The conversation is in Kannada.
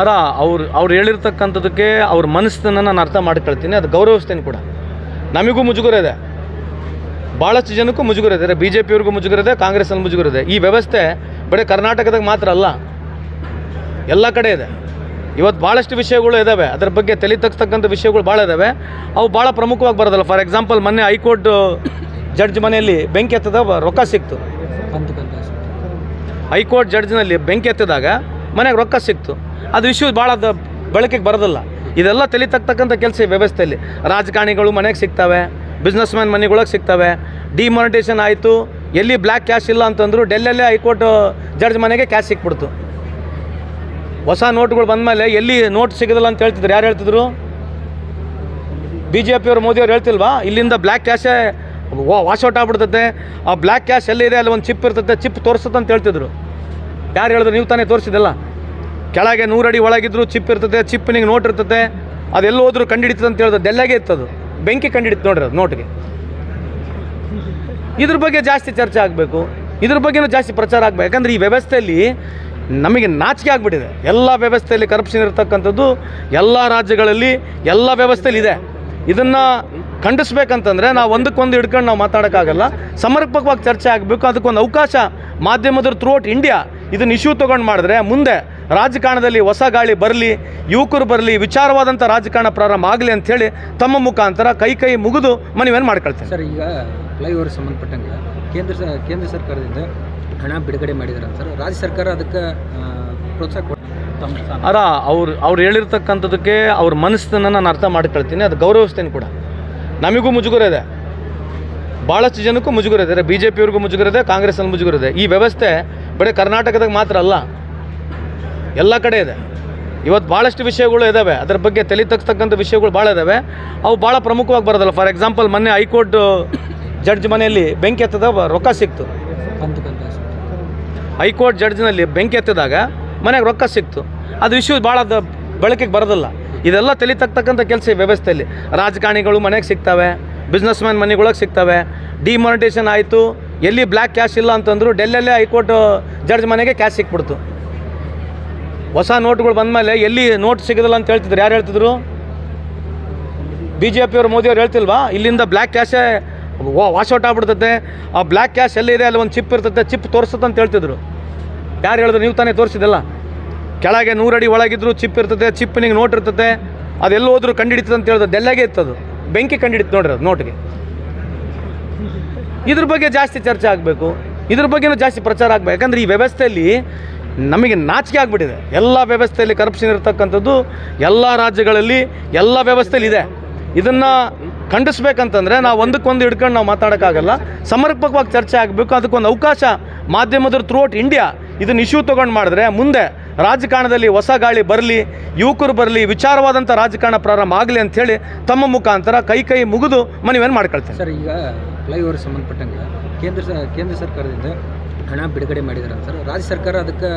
ಅರ ಅವ್ರು ಅವ್ರು ಹೇಳಿರ್ತಕ್ಕಂಥದ್ದಕ್ಕೆ ಅವ್ರ ಮನಸ್ಸನ್ನು ನಾನು ಅರ್ಥ ಮಾಡ್ಕೊಳ್ತೀನಿ. ಅದು ಗೌರವಿಸ್ತೇನೆ ಕೂಡ. ನಮಗೂ ಮುಜುಗರ ಇದೆ. ಭಾಳಷ್ಟು ಜನಕ್ಕೂ ಮುಜುಗರ ಇದೆ. ಬಿ ಜೆ ಪಿಯವ್ರಿಗೂ ಮುಜುಗರ ಇದೆ ಕಾಂಗ್ರೆಸ್ಸಲ್ಲಿ ಮುಜುಗರ ಇದೆ. ಈ ವ್ಯವಸ್ಥೆ ಬರೀ ಕರ್ನಾಟಕದಾಗ ಮಾತ್ರ ಅಲ್ಲ ಎಲ್ಲ ಕಡೆ ಇದೆ. ಇವತ್ತು ಭಾಳಷ್ಟು ವಿಷಯಗಳು ಇದ್ದಾವೆ ಅದ್ರ ಬಗ್ಗೆ ತಲೆ ತಗ್ಸ್ತಕ್ಕಂಥ ವಿಷಯಗಳು ಭಾಳ ಇದ್ದಾವೆ ಅವು ಭಾಳ ಪ್ರಮುಖವಾಗಿ ಬರೋದಲ್ಲ. ಫಾರ್ ಎಕ್ಸಾಂಪಲ್ ಮೊನ್ನೆ ಹೈಕೋರ್ಟ್ ಜಡ್ಜ್ ಮನೆಯಲ್ಲಿ ಬೆಂಕಿ ಎತ್ತದ ರೊಕ್ಕ ಸಿಕ್ತು. ಕಂತು ಕಂತು ಹೈಕೋರ್ಟ್ ಜಡ್ಜ್ನಲ್ಲಿ ಬೆಂಕಿ ಎತ್ತಿದಾಗ ಮನೆಗೆ ರೊಕ್ಕ ಸಿಕ್ತು. ಅದು ಇಶ್ಯೂ ಭಾಳ ಅದು, ಬಳಕೆಗೆ ಬರೋದಿಲ್ಲ. ಇದೆಲ್ಲ ತಲೆ ಕೆಲಸ ಈ ವ್ಯವಸ್ಥೆಯಲ್ಲಿ. ರಾಜಕಾರಣಿಗಳು ಮನೆಗೆ ಸಿಗ್ತವೆ ಬಿಸ್ನೆಸ್ ಮ್ಯಾನ್ ಮನೆಗಳಿಗೆ ಸಿಗ್ತವೆ. ಡಿಮಾನಿಟೇಷನ್ ಆಯಿತು, ಎಲ್ಲಿ ಬ್ಲ್ಯಾಕ್ ಕ್ಯಾಶ್ ಇಲ್ಲ ಅಂತಂದ್ರು ಡೆಲ್ಲಲ್ಲೇ ಹೈಕೋರ್ಟ್ ಜಡ್ಜ್ ಮನೆಗೆ ಕ್ಯಾಶ್ ಸಿಕ್ಬಿಡ್ತು. ಹೊಸ ನೋಟ್ಗಳು ಬಂದಮೇಲೆ ಎಲ್ಲಿ ನೋಟ್ ಸಿಗೋದಿಲ್ಲ ಅಂತ ಹೇಳ್ತಿದ್ರು, ಯಾರು ಹೇಳ್ತಿದ್ರು? ಬಿ ಜೆ ಪಿಯವರು ಮೋದಿಯವ್ರು ಹೇಳ್ತಿಲ್ವಾ? ಇಲ್ಲಿಂದ ಬ್ಲ್ಯಾಕ್ ಕ್ಯಾಶೇ ವಾಶೌಟ್ ಆಗ್ಬಿಡ್ತೈತೆ. ಆ ಬ್ಲ್ಯಾಕ್ ಕ್ಯಾಶ್ ಎಲ್ಲಿದೆ ಅಲ್ಲಿ ಒಂದು ಚಿಪ್ ಇರ್ತದೆ ಚಿಪ್ ತೋರಿಸುತ್ತೆ ಅಂತ ಹೇಳ್ತಿದ್ರು. ಯಾರು ಹೇಳಿದ್ರು? ನೀವು ತಾನೇ ತೋರಿಸಿದಲ್ಲ ಕೆಳಗೆ ನೂರಡಿ ಒಳಗಿದ್ರು ಚಿಪ್ ಇರ್ತದೆ ಚಿಪ್ಪಿನಿಗೆ ನೋಟ್ ಇರ್ತದೆ. ಅದೆಲ್ಲ ಹೋದ್ರು ಕಂಡಿಡಿತದೆ ಅಂತ ಹೇಳಿದ್ರು ದೆಲ್ಲಾಗೆ ಇತ್ತದು ಬೆಂಕಿ ಕಂಡಿಡಿತು ನೋಡ್ರಿ ಅದು ನೋಟ್ಗೆ. ಇದ್ರ ಬಗ್ಗೆ ಜಾಸ್ತಿ ಚರ್ಚೆ ಆಗಬೇಕು. ಇದ್ರ ಬಗ್ಗೆನೂ ಜಾಸ್ತಿ ಪ್ರಚಾರ ಆಗಬೇಕು. ಯಾಕಂದ್ರೆ ಈ ವ್ಯವಸ್ಥೆಯಲ್ಲಿ ನಮಗೆ ನಾಚಿಕೆ ಆಗಿಬಿಟ್ಟಿದೆ. ಎಲ್ಲ ವ್ಯವಸ್ಥೆಯಲ್ಲಿ ಕರಪ್ಷನ್ ಇರತಕ್ಕಂಥದ್ದು ಎಲ್ಲ ರಾಜ್ಯಗಳಲ್ಲಿ ಎಲ್ಲ ವ್ಯವಸ್ಥೆಯಲ್ಲಿ ಇದೆ. ಇದನ್ನು ಖಂಡಿಸ್ಬೇಕಂತಂದರೆ ನಾವು ಒಂದಕ್ಕೊಂದು ಹಿಡ್ಕೊಂಡು ನಾವು ಮಾತಾಡೋಕ್ಕಾಗಲ್ಲ. ಸಮರ್ಪಕವಾಗಿ ಚರ್ಚೆ ಆಗಬೇಕು. ಅದಕ್ಕೊಂದು ಅವಕಾಶ ಮಾಧ್ಯಮದ ಥ್ರೂಔಟ್ ಇಂಡಿಯಾ ಇದನ್ನು ಇಶ್ಯೂ ತೊಗೊಂಡು ಮಾಡಿದ್ರೆ ಮುಂದೆ ರಾಜಕಾರಣದಲ್ಲಿ ಹೊಸ ಗಾಳಿ ಬರಲಿ ಯುವಕರು ಬರಲಿ ವಿಚಾರವಾದಂಥ ರಾಜಕಾರಣ ಪ್ರಾರಂಭ ಆಗಲಿ ಅಂಥೇಳಿ ತಮ್ಮ ಮುಖಾಂತರ ಕೈ ಕೈ ಮುಗಿದು ಮನವಿಯನ್ನು ಮಾಡ್ಕೊಳ್ತೇನೆ. ಸರ್ ಈಗ ಫ್ಲೈಓವರ್ ಸಂಬಂಧಪಟ್ಟಂಗೆ ಕೇಂದ್ರ ಕೇಂದ್ರ ಸರ್ಕಾರದಿಂದ ಹಣ ಬಿಡುಗಡೆ ಮಾಡಿದಾರೆ ಸರ್. ರಾಜ್ಯ ಸರ್ಕಾರ ಅದಕ್ಕೆ ಪ್ರೋತ್ಸಾಹ ಅರ ಅವ್ರು ಅವ್ರು ಹೇಳಿರ್ತಕ್ಕಂಥದಕ್ಕೆ ಅವ್ರ ಮನಸ್ಸನ್ನು ನಾನು ಅರ್ಥ ಮಾಡ್ಕೊಳ್ತೀನಿ. ಅದು ಗೌರವಿಸ್ತೇನೆ ಕೂಡ. ನಮಗೂ ಮುಜುಗರ ಇದೆ. ಭಾಳಷ್ಟು ಜನಕ್ಕೂ ಮುಜುಗರ ಇದೆ. ಬಿ ಜೆ ಪಿಯವ್ರಿಗೂ ಮುಜುಗರ ಇದೆ ಕಾಂಗ್ರೆಸ್ನಲ್ಲಿ ಮುಜುಗರ ಇದೆ. ಈ ವ್ಯವಸ್ಥೆ ಬರೀ ಕರ್ನಾಟಕದಾಗ ಮಾತ್ರ ಅಲ್ಲ. ಎಲ್ಲ ಕಡೆ ಇದೆ. ಇವತ್ತು ಭಾಳಷ್ಟು ವಿಷಯಗಳು ಇದ್ದಾವೆ ಅದ್ರ ಬಗ್ಗೆ ತಲೆ ತಗ್ಸ್ತಕ್ಕಂಥ ವಿಷಯಗಳು ಭಾಳ ಇದ್ದಾವೆ ಅವು ಭಾಳ ಪ್ರಮುಖವಾಗಿ ಬರೋದಲ್ಲ. ಫಾರ್ ಎಕ್ಸಾಂಪಲ್, ಮೊನ್ನೆ ಹೈಕೋರ್ಟ್, ಜಡ್ಜ್ ಮನೆಯಲ್ಲಿ ಬೆಂಕಿ ಎತ್ತದ ರೊಕ್ಕ ಸಿಕ್ತು. ಕಂತು ಕಂತು ಹೈಕೋರ್ಟ್ ಜಡ್ಜ್ನಲ್ಲಿ ಬೆಂಕಿ ಎತ್ತಿದಾಗ ಮನೆಗೆ ರೊಕ್ಕ ಸಿಕ್ತು. ಅದು ಇಶ್ಯೂ ಭಾಳ ಬೆಳಕಿಗೆ ಬರೋದಿಲ್ಲ. ಇದೆಲ್ಲ ತಲೆ ತಗ್ತಕ್ಕಂಥ ಕೆಲಸ ವ್ಯವಸ್ಥೆಯಲ್ಲಿ. ರಾಜಕಾರಣಿಗಳು ಮನೆಗೆ ಸಿಗ್ತವೆ ಬಿಸ್ನೆಸ್ ಮ್ಯಾನ್ ಮನೆಗಳಿಗೆ ಸಿಗ್ತವೆ. ಡಿಮಾನಿಟೇಷನ್ ಆಯಿತು. ಎಲ್ಲಿ ಬ್ಲ್ಯಾಕ್ ಕ್ಯಾಶ್ ಇಲ್ಲ ಅಂತಂದ್ರು ಡೆಲ್ಲಲ್ಲೇ ಹೈಕೋರ್ಟ್, ಜಡ್ಜ್ ಮನೆಗೆ ಕ್ಯಾಶ್ ಸಿಕ್ಬಿಡ್ತು. ಹೊಸ ನೋಟ್ಗಳು ಬಂದಮೇಲೆ ಎಲ್ಲಿ ನೋಟ್ ಸಿಗೋದಿಲ್ಲ ಅಂತ ಹೇಳ್ತಿದ್ರು. ಯಾರು ಹೇಳ್ತಿದ್ರು? ಬಿ ಜೆ ಪಿಯವರು ಮೋದಿಯವ್ರು ಹೇಳ್ತಿಲ್ವಾ? ಇಲ್ಲಿಂದ ಬ್ಲ್ಯಾಕ್ ಕ್ಯಾಶೇ ವಾಶೌಟ್ ಆಗ್ಬಿಡ್ತೈತೆ. ಆ ಬ್ಲ್ಯಾಕ್ ಕ್ಯಾಶ್ ಎಲ್ಲಿದೆ ಅಲ್ಲಿ ಒಂದು ಚಿಪ್ ಇರ್ತೈತೆ. ಚಿಪ್ ತೋರಿಸುತ್ತೆ ಅಂತ ಹೇಳ್ತಿದ್ರು. ಯಾರು ಹೇಳಿದ್ರು? ನೀವು ತಾನೇ ತೋರಿಸಿದಲ್ಲ ಕೆಳಗೆ ನೂರಡಿ ಒಳಗಿದ್ರು ಚಿಪ್ ಇರ್ತದೆ ಚಿಪ್ಪಿನಿಗೆ ನೋಟ್ ಇರ್ತದೆ ಅದೆಲ್ಲ ಹೋದ್ರು ಕಂಡಿಡಿತದೆ ಅಂತ ಹೇಳಿದ್ರು ದೆಲ್ಲಾಗೆ ಇತ್ತದು. ಬೆಂಕಿ ಕಂಡಿಡಿತು ನೋಡ್ರಿ ಅದು ನೋಟ್ಗೆ. ಇದ್ರ ಬಗ್ಗೆ ಜಾಸ್ತಿ ಚರ್ಚೆ ಆಗಬೇಕು. ಇದ್ರ ಬಗ್ಗೆನೂ ಜಾಸ್ತಿ ಪ್ರಚಾರ ಆಗಬೇಕು. ಯಾಕಂದ್ರೆ ಈ ವ್ಯವಸ್ಥೆಯಲ್ಲಿ ನಮಗೆ ನಾಚಿಕೆ ಆಗಿಬಿಟ್ಟಿದೆ. ಎಲ್ಲ ವ್ಯವಸ್ಥೆಯಲ್ಲಿ ಕರಪ್ಷನ್ ಇರತಕ್ಕಂಥದ್ದು ಎಲ್ಲ ರಾಜ್ಯಗಳಲ್ಲಿ ಎಲ್ಲ ವ್ಯವಸ್ಥೆಯಲ್ಲಿ ಇದೆ. ಇದನ್ನು ಖಂಡಿಸ್ಬೇಕಂತಂದರೆ ನಾವು ಒಂದಕ್ಕೊಂದು ಹಿಡ್ಕೊಂಡು ನಾವು ಮಾತಾಡೋಕ್ಕಾಗಲ್ಲ. ಸಮರ್ಪಕವಾಗಿ ಚರ್ಚೆ ಆಗಬೇಕು. ಅದಕ್ಕೊಂದು ಅವಕಾಶ ಮಾಧ್ಯಮದ ಥ್ರೂ ಔಟ್ ಇಂಡಿಯಾ ಇದನ್ನು ಇಶ್ಯೂ ತೊಗೊಂಡು ಮಾಡಿದ್ರೆ ಮುಂದೆ ರಾಜಕಾರಣದಲ್ಲಿ ಹೊಸ ಗಾಳಿ ಬರಲಿ, ಯುವಕರು ಬರಲಿ ವಿಚಾರವಾದಂಥ ರಾಜಕಾರಣ ಪ್ರಾರಂಭ ಆಗಲಿ ಅಂಥೇಳಿ ತಮ್ಮ ಮುಖಾಂತರ ಕೈ ಕೈ ಮುಗಿದು ಮನವಿಯನ್ನು ಮಾಡ್ಕೊಳ್ತೇನೆ. ಸರ್, ಈಗ ಫ್ಲೈಓವರ್ ಸಂಬಂಧಪಟ್ಟಂಗೆ ಕೇಂದ್ರ ಕೇಂದ್ರ ಸರ್ಕಾರದಿಂದ ಹಣ ಬಿಡುಗಡೆ ಮಾಡಿದಾರೆ ಸರ್ ರಾಜ್ಯ ಸರ್ಕಾರ ಅದಕ್ಕೆ